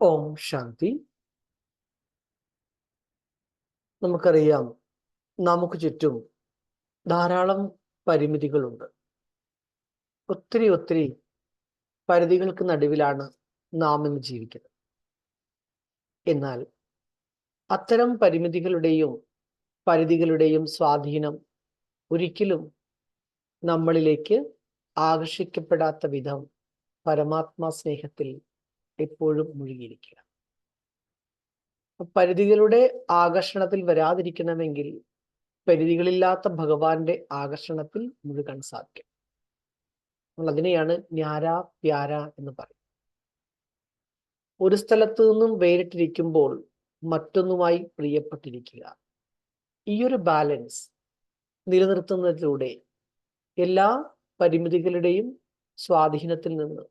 ഓം ശാന്തി. നമുക്കറിയാം നമുക്ക് ചുറ്റും ധാരാളം പരിമിതികളുണ്ട്. ഒത്തിരി ഒത്തിരി പരിധികൾക്ക് നടുവിലാണ് നാം ഇന്ന് ജീവിക്കുന്നത്. എന്നാൽ അത്തരം പരിമിതികളുടെയും പരിധികളുടെയും സ്വാധീനം ഒരിക്കലും നമ്മളിലേക്ക് ആകർഷിക്കപ്പെടാത്ത വിധം പരമാത്മാ സ്നേഹത്തിൽ എപ്പോഴും മുഴുകിയിരിക്കുക. പരിധികളുടെ ആകർഷണത്തിൽ വരാതിരിക്കണമെങ്കിൽ പരിധികളില്ലാത്ത ഭഗവാന്റെ ആകർഷണത്തിൽ മുഴുകാൻ സാധിക്കും. നമ്മൾ അതിനെയാണ് ഞാര പ്യാര എന്ന് പറയും ഒരു സ്ഥലത്തു നിന്നും വേറിട്ടിരിക്കുമ്പോൾ മറ്റൊന്നുമായി പ്രിയപ്പെട്ടിരിക്കുക. ഈ ഒരു ബാലൻസ് നിലനിർത്തുന്നതിലൂടെ എല്ലാ പരിമിതികളുടെയും സ്വാധീനത്തിൽ നിന്ന്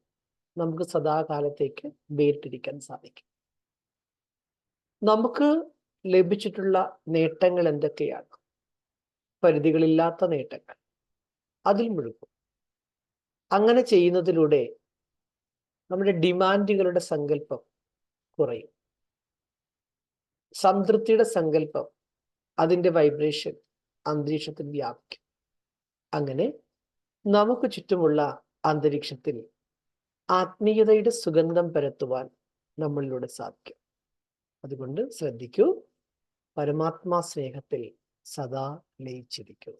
നമുക്ക് സദാകാലത്തേക്ക് വേറിട്ടിരിക്കാൻ സാധിക്കും. നമുക്ക് ലഭിച്ചിട്ടുള്ള നേട്ടങ്ങൾ എന്തൊക്കെയാണ്? പരിധികളില്ലാത്ത നേട്ടങ്ങൾ. അതിൽ മുഴുകും. അങ്ങനെ ചെയ്യുന്നതിലൂടെ നമ്മുടെ ഡിമാൻഡുകളുടെ സങ്കല്പം കുറയും. സംതൃപ്തിയുടെ സങ്കല്പം അതിന്റെ വൈബ്രേഷൻ അന്തരീക്ഷത്തിൽ വ്യാപിക്കും. അങ്ങനെ നമുക്ക് ചുറ്റുമുള്ള അന്തരീക്ഷത്തിൽ ആത്മീയതയുടെ സുഗന്ധം പരത്തുവാൻ നമ്മളിലൂടെ സാധിക്കും. അതുകൊണ്ട് ശ്രദ്ധിക്കൂ പരമാത്മാ സ്നേഹത്തിൽ സദാ ലയിച്ചിരിക്കൂ.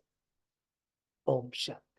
ഓം ശാന്തി.